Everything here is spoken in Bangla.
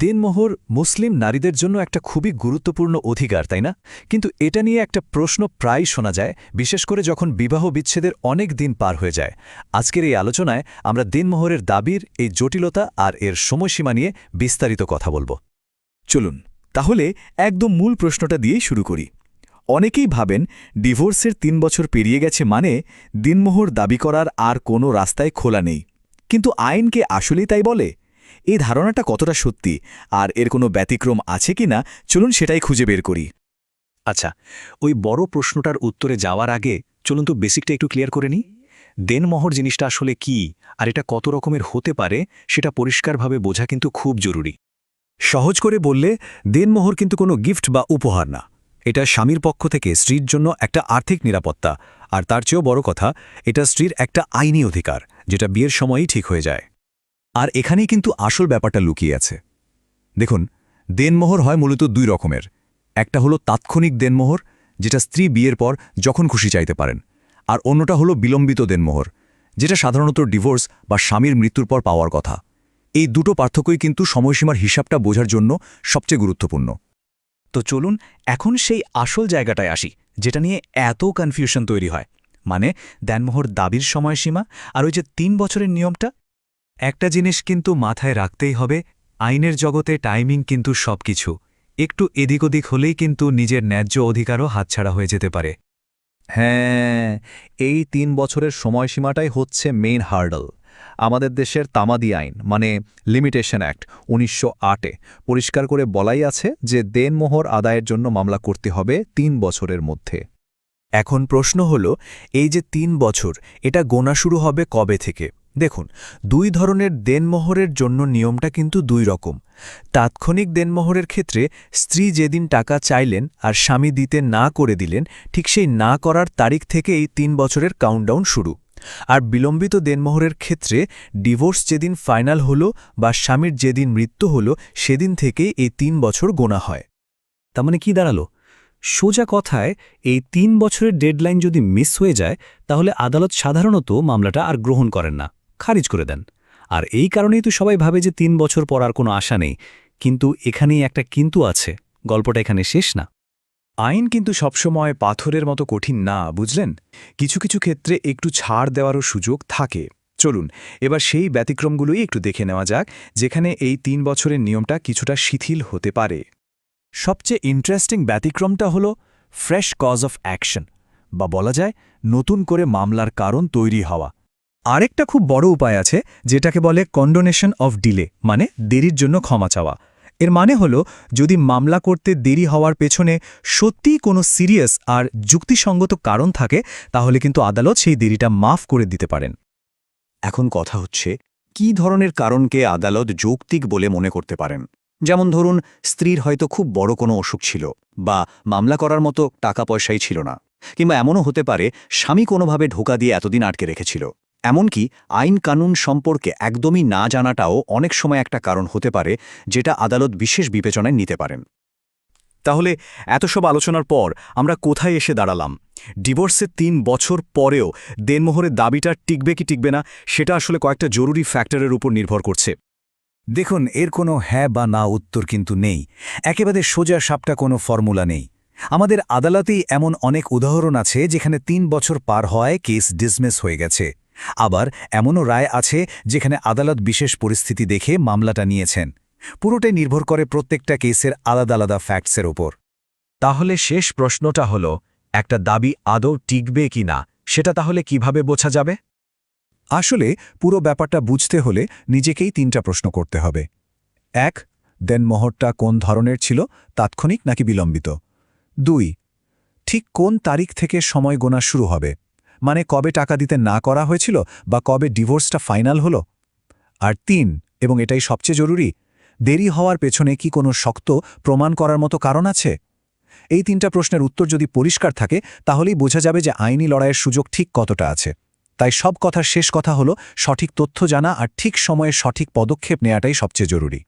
দিনমোহর মুসলিম নারীদের জন্য একটা খুবই গুরুত্বপূর্ণ অধিকার, তাই না? কিন্তু এটা নিয়ে একটা প্রশ্ন প্রায় শোনা যায়, বিশেষ করে যখন বিবাহ বিচ্ছেদের অনেক দিন পার হয়ে যায়। আজকের এই আলোচনায় আমরা দিনমোহরের দাবির এই জটিলতা আর এর সময়সীমা নিয়ে বিস্তারিত কথা বলব। চলুন, তাহলে একদম মূল প্রশ্নটা দিয়েই শুরু করি। অনেকেই ভাবেন ডিভোর্সের তিন বছর পেরিয়ে গেছে মানে দিনমোহর দাবি করার আর কোনো রাস্তায় খোলা নেই। কিন্তু আইনকে আসলেই তাই বলে? এই ধারণাটা কতটা সত্যি? আর এর কোনো ব্যতিক্রম আছে কি না? চলুন সেটাই খুঁজে বের করি। আচ্ছা ওই বড় প্রশ্নটার উত্তরে যাওয়ার আগে চলুন তো বেসিকটা একটু ক্লিয়ার করে নিই। দেনমোহর জিনিসটা আসলে কি? আর এটা কত রকমের হতে পারে? সেটা পরিষ্কারভাবে বোঝা কিন্তু খুব জরুরি। সহজ করে বললে, দেনমোহর কিন্তু কোনো গিফট বা উপহার না। এটা স্বামীর পক্ষ থেকে স্ত্রীর জন্য একটা আর্থিক নিরাপত্তা। আর তার চেয়েও বড় কথা, এটা স্ত্রীর একটা আইনি অধিকার, যেটা বিয়ের সময়ই ঠিক হয়ে যায়। আর এখানেই কিন্তু আসল ব্যাপারটা লুকিয়ে আছে। দেখুন, দেনমোহর হয় মূলত দুই রকমের। একটা হলো তাৎক্ষণিক দেনমোহর, যেটা স্ত্রী বিয়ের পর যখন খুশি চাইতে পারেন। আর অন্যটা হলো বিলম্বিত দেনমোহর, যেটা সাধারণত ডিভোর্স বা স্বামীর মৃত্যুর পর পাওয়ার কথা। এই দুটো পার্থক্যই কিন্তু সময়সীমার হিসাবটা বোঝার জন্য সবচেয়ে গুরুত্বপূর্ণ। তো চলুন এখন সেই আসল জায়গাটায় আসি, যেটা নিয়ে এত কনফিউশন তৈরি হয়। মানে দেনমোহর দাবির সময়সীমা আর ওই যে তিন বছরের নিয়মটা একটা জিনিস কিন্তু মাথায় রাখতেই হবে, আইনের জগতে টাইমিং কিন্তু সবকিছু। একটু এদিক ওদিক হলেই কিন্তু নিজের ন্যায্য অধিকারও হাতছাড়া হয়ে যেতে পারে। হ্যাঁ এই তিন বছরের সময়সীমাটাই হচ্ছে মেইন হার্ডল আমাদের দেশের তামাদি আইন মানে লিমিটেশন অ্যাক্ট উনিশশো আটে। পরিষ্কার করে বলাই আছে যে দেনমোহর আদায়ের জন্য মামলা করতে হবে তিন বছরের মধ্যে। এখন প্রশ্ন হল, এই যে তিন বছর, এটা গোনা শুরু হবে কবে থেকে? দেখুন, দুই ধরনের দেনমোহরের জন্য নিয়মটা কিন্তু দুই রকম। তাৎক্ষণিক দেনমোহরের ক্ষেত্রে স্ত্রী যেদিন টাকা চাইলেন আর স্বামী দিতে না করে দিলেন, ঠিক সেই না করার তারিখ থেকে এই তিন বছরের কাউন্টডাউন শুরু। আর বিলম্বিত দেনমোহরের ক্ষেত্রে ডিভোর্স যেদিন ফাইনাল হলো বা স্বামীর যেদিন মৃত্যু হলো, সেদিন থেকে এই তিন বছর গোনা হয়। তার মানে কি দাঁড়াল? সোজা কথায়, এই তিন বছরের ডেডলাইন যদি মিস হয়ে যায়, তাহলে আদালত সাধারণত মামলাটা আর গ্রহণ করেন না। খারিজ করে দেন। আর এই কারণেই তো সবাই ভাবে যে তিন বছর পর আর কোনো আশা নেই। কিন্তু এখানেই একটা কিন্তু আছে। গল্পটা এখানে শেষ না। আইন কিন্তু সবসময় পাথরের মতো কঠিন না, বুঝলেন? কিছু কিছু ক্ষেত্রে একটু ছাড় দেওয়ারও সুযোগ থাকে। চলুন, এবার সেই ব্যতিক্রমগুলোই একটু দেখে নেওয়া যাক, যেখানে এই তিন বছরের নিয়মটা কিছুটা শিথিল হতে পারে। সবচেয়ে ইন্টারেস্টিং ব্যতিক্রমটা হল ফ্রেশ কজ অফ অ্যাকশন বা বলা যায় নতুন করে মামলার কারণ তৈরি হওয়া। আরেকটা খুব বড় উপায় আছে, যেটাকে বলে কন্ডোনেশন অফ ডিলে মানে দেরির জন্য ক্ষমা চাওয়া। এর মানে হল, যদি মামলা করতে দেরি হওয়ার পেছনে সত্যিই কোনো সিরিয়াস আর যুক্তিসঙ্গত কারণ থাকে, তাহলে কিন্তু আদালত সেই দেরিটা মাফ করে দিতে পারেন। এখন কথা হচ্ছে, কি ধরনের কারণকে আদালত যৌক্তিক বলে মনে করতে পারেন? যেমন ধরুন, স্ত্রীর হয়তো খুব বড় কোনো অসুখ ছিল, বা মামলা করার মতো টাকা পয়সাই ছিল না, কিংবা এমনও হতে পারে, স্বামী কোনোভাবে ঢোকা দিয়ে এতদিন আটকে রেখেছিল। এমনকি আইন কানুন সম্পর্কে একদমই না জানাটাও অনেক সময় একটা কারণ হতে পারে, যেটা আদালত বিশেষ বিবেচনায় নিতে পারেন। তাহলে এত সব আলোচনার পর আমরা কোথায় এসে দাঁড়ালাম? ডিভোর্সের তিন বছর পরেও দেনমোহরের দাবিটা টিকবে কি টিকবে না, সেটা আসলে কয়েকটা জরুরি ফ্যাক্টরের উপর নির্ভর করছে। দেখুন, এর কোনো হ্যাঁ বা না উত্তর কিন্তু নেই। একেবারে সোজা সাপটা কোনো ফর্মুলা নেই। আমাদের আদালতেই এমন অনেক উদাহরণ আছে, যেখানে তিন বছর পার হয় কেস ডিসমিস হয়ে গেছে। আবার এমনও রায় আছে যেখানে আদালত বিশেষ পরিস্থিতি দেখে মামলাটা নিয়েছেন। পুরোটাই নির্ভর করে প্রত্যেকটা কেসের আলাদা আলাদা ফ্যাক্টসের ওপর। তাহলে শেষ প্রশ্নটা হল, একটা দাবি আদৌ টিকবে কি না, সেটা তাহলে কীভাবে বোঝা যাবে? আসলে পুরো ব্যাপারটা বুঝতে হলে নিজেকেই তিনটা প্রশ্ন করতে হবে। এক দেনমোহরটা কোন ধরনের ছিল, তাৎক্ষণিক নাকি বিলম্বিত? দুই, ঠিক কোন তারিখ থেকে সময় গোনা শুরু হবে? মানে কবে টাকা দিতে না করা হয়েছিল বা কবে ডিভোর্সটা ফাইনাল হলো? আর তিন, এবং এটাই সবচেয়ে জরুরি, দেরি হওয়ার পেছনে কি কোনো শক্ত প্রমাণ করার মতো কারণ আছে? এই তিনটা প্রশ্নের উত্তর যদি পরিষ্কার থাকে, তাহলেই বোঝা যাবে যে আইনি লড়াইয়ের সুযোগ ঠিক কতটা আছে। তাই সব কথার শেষ কথা হলো, সঠিক তথ্য জানা আর ঠিক সময়ে সঠিক পদক্ষেপ নেওয়াটাই সবচেয়ে জরুরি।